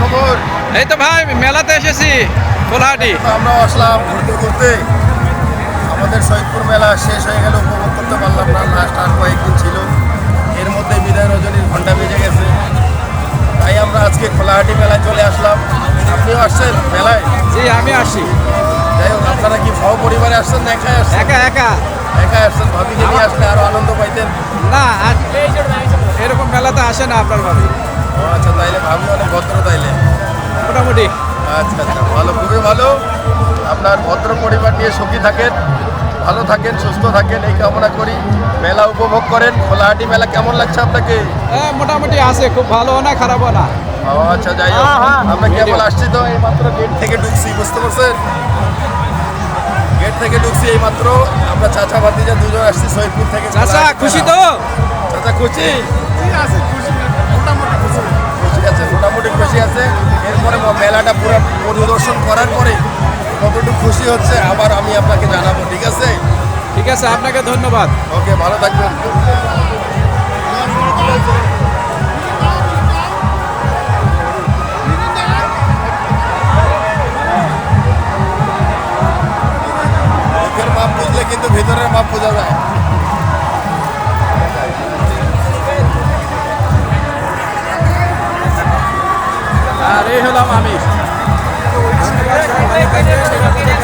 খবর? এই তো ভাই মেলাতে এসেছি কোলাহাটি তো আমরাও আসলাম ঘুরতে ঘুরতে। আমাদের সৈয়দপুর মেলা শেষ হয়ে গেল উপভোগ করতে পারলাম না লাস্ট আর কয়েকদিন ছিল। এর মধ্যে বিদায় রজনীর ঘণ্টা বেজে গেছে। তাই আমরা আজকে খোলাহাটি মেলায় চলে আসলাম। আপনিও আসছেন মেলায়? জি আমি আসছি। যাই হোক আপনারা কি সহপরিবারে আসছেন না একাই আসছেন? একা একা। একা আসছেন? ভাবি নিয়ে আসলে আরও আনন্দ পাইতেন। না এরকম মেলাতে আসে না আপনার ভাবি। ও আচ্ছা তাইলে ভাবি আচ্ছা আচ্ছা ভালো খুবই ভালো। আপনার ভদ্র পরিবার নিয়ে সুখী থাকেন ভালো থাকেন সুস্থ থাকেন এই কামনা করি। মেলা উপভোগ করেন। খোলাহাটি মেলা কেমন লাগছে আপনাকে? হ্যাঁ মোটামুটি আছে খুব ভালো না খারাপও না। ও আচ্ছা যাই হোক। আমরা কেবল আসছি তো এই মাত্র গেট থেকে ঢুকছি বুঝতে পারছেন? গেট থেকে ঢুকছি এই মাত্র আমরা চাচা ভাতিজা দুজন আসছি সৈয়দপুর থেকে চাচা খুশি তো? চাচা খুশি? খুশি আছে মোটামুটি খুশি আছে। এরপরে খুশি হচ্ছে আবার আমি আপনাকে জানাব ঠিক আছে? ঠিক আছে আপনাকে ধন্যবাদ। ওকে ভালো থাকবেন। মাপ বুঝলে কিন্তু ভিতরের মাপ বোঝা যায়। আর এই হলাম আমি Gracias.